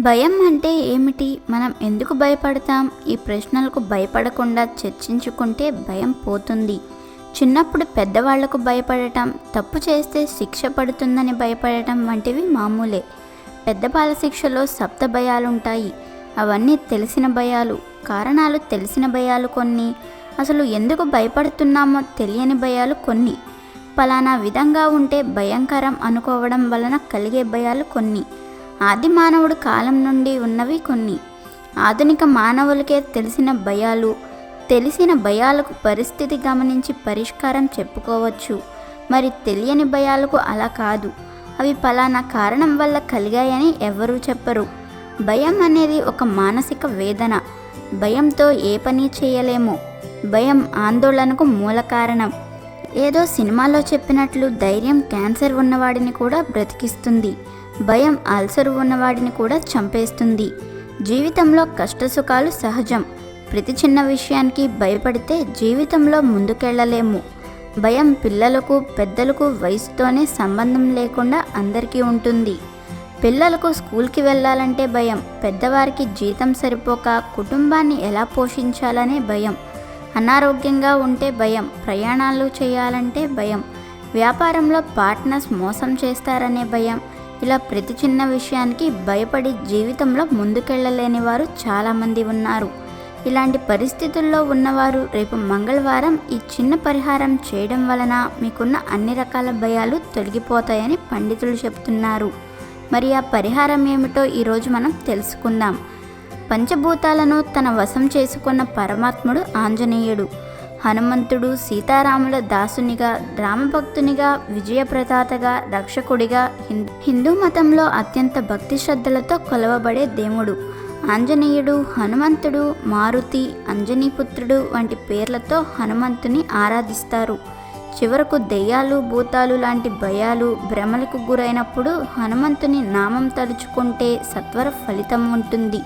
భయం అంటే ఏమిటి? మనం ఎందుకు భయపడతాం? ఈ ప్రశ్నలకు భయపడకుండా చర్చించుకుంటే భయం పోతుంది. చిన్నప్పుడు పెద్దవాళ్ళకు భయపడటం తప్పు చేస్తే శిక్ష పడుతుందని భయపడటం వంటివి మామూలే. పెద్ద బాలశిక్షలో సప్త భయాలుంటాయి. అవన్నీ తెలిసిన భయాలు. కారణాలు తెలిసిన భయాలు కొన్ని. అసలు ఎందుకు భయపడుతున్నామో తెలియని భయాలు కొన్ని. పలానా విధంగా ఉంటే భయంకరం అనుకోవడం వలన కలిగే భయాలు కొన్ని. ఆది మానవుడు కాలం నుండి ఉన్నవి కొన్ని. ఆధునిక మానవులకే తెలిసిన భయాలు తెలిసిన భయాలకు పరిస్థితి గమనించి పరిష్కారం చెప్పుకోవచ్చు. మరి తెలియని భయాలకు అలా కాదు. అవి పలానా కారణం వల్ల కలిగాయని ఎవరూ చెప్పరు. భయం అనేది ఒక మానసిక వేదన. భయంతో ఏ పని చేయలేము. భయం ఆందోళనకు మూల కారణం. ఏదో సినిమాలో చెప్పినట్లు ధైర్యం క్యాన్సర్ ఉన్నవాడిని కూడా బ్రతికిస్తుంది. భయం అల్సరు ఉన్నవాడిని కూడా చంపేస్తుంది. జీవితంలో కష్టసుఖాలు సహజం. ప్రతి చిన్న విషయానికి భయపడితే జీవితంలో ముందుకెళ్ళలేము భయం పిల్లలకు పెద్దలకు వయసుతోనే సంబంధం లేకుండా అందరికీ ఉంటుంది. పిల్లలకు స్కూల్కి వెళ్ళాలంటే భయం. పెద్దవారికి జీతం సరిపోక కుటుంబాన్ని ఎలా పోషించాలనే భయం. అనారోగ్యంగా ఉంటే భయం. ప్రయాణాలు చేయాలంటే భయం. వ్యాపారంలో పార్ట్నర్స్ మోసం చేస్తారనే భయం. ఇలా ప్రతి చిన్న విషయానికి భయపడి జీవితంలో ముందుకెళ్ళలేని వారు చాలామంది ఉన్నారు. ఇలాంటి పరిస్థితుల్లో ఉన్నవారు రేపు మంగళవారం ఈ చిన్న పరిహారం చేయడం వలన మీకున్న అన్ని రకాల భయాలు తొలగిపోతాయని పండితులు చెప్తున్నారు. మరి ఆ పరిహారం ఏమిటో ఈరోజు మనం తెలుసుకుందాం. పంచభూతాలను తన వశం చేసుకున్న పరమాత్ముడు ఆంజనేయుడు. హనుమంతుడు సీతారాముల దాసునిగా రామభక్తునిగా విజయప్రదాతగా రక్షకుడిగా హిందూ హిందూ మతంలో అత్యంత భక్తి శ్రద్ధలతో కొలవబడే దేవుడు. ఆంజనేయుడు హనుమంతుడు మారుతి అంజనీపుత్రుడు వంటి పేర్లతో హనుమంతుని ఆరాధిస్తారు. చివరకు దెయ్యాలు భూతాలు లాంటి భయాలు భ్రమలకు గురైనప్పుడు హనుమంతుని నామం తలుచుకుంటే సత్వర ఫలితం ఉంటుంది.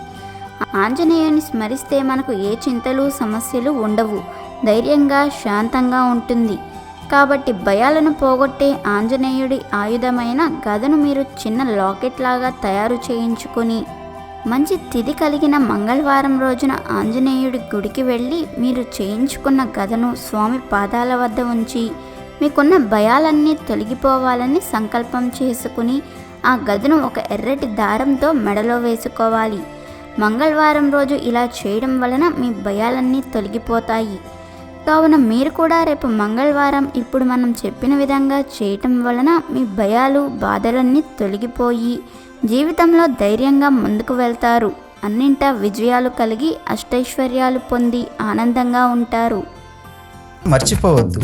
ఆంజనేయుని స్మరిస్తే మనకు ఏ చింతలు సమస్యలు ఉండవు. ధైర్యంగా శాంతంగా ఉంటుంది. కాబట్టి భయాలను పోగొట్టే ఆంజనేయుడి ఆయుధమైన గదను మీరు చిన్న లాకెట్ లాగా తయారు చేయించుకొని మంచి తిథి కలిగిన మంగళవారం రోజున ఆంజనేయుడి గుడికి వెళ్ళి మీరు చేయించుకున్న గదను స్వామి పాదాల వద్ద ఉంచి మీకున్న భయాలన్నీ తొలగిపోవాలని సంకల్పం చేసుకుని ఆ గదను ఒక ఎర్రటి దారంతో మెడలో వేసుకోవాలి. మంగళవారం రోజు ఇలా చేయడం వలన మీ భయాలన్నీ తొలగిపోతాయి. కావున మీరు కూడా రేపు మంగళవారం ఇప్పుడు మనం చెప్పిన విధంగా చేయటం వలన మీ భయాలు బాధలన్నీ తొలగిపోయి జీవితంలో ధైర్యంగా ముందుకు వెళ్తారు. అన్నింటా విజయాలు కలిగి అష్టైశ్వర్యాలు పొంది ఆనందంగా ఉంటారు. మర్చిపోవద్దు.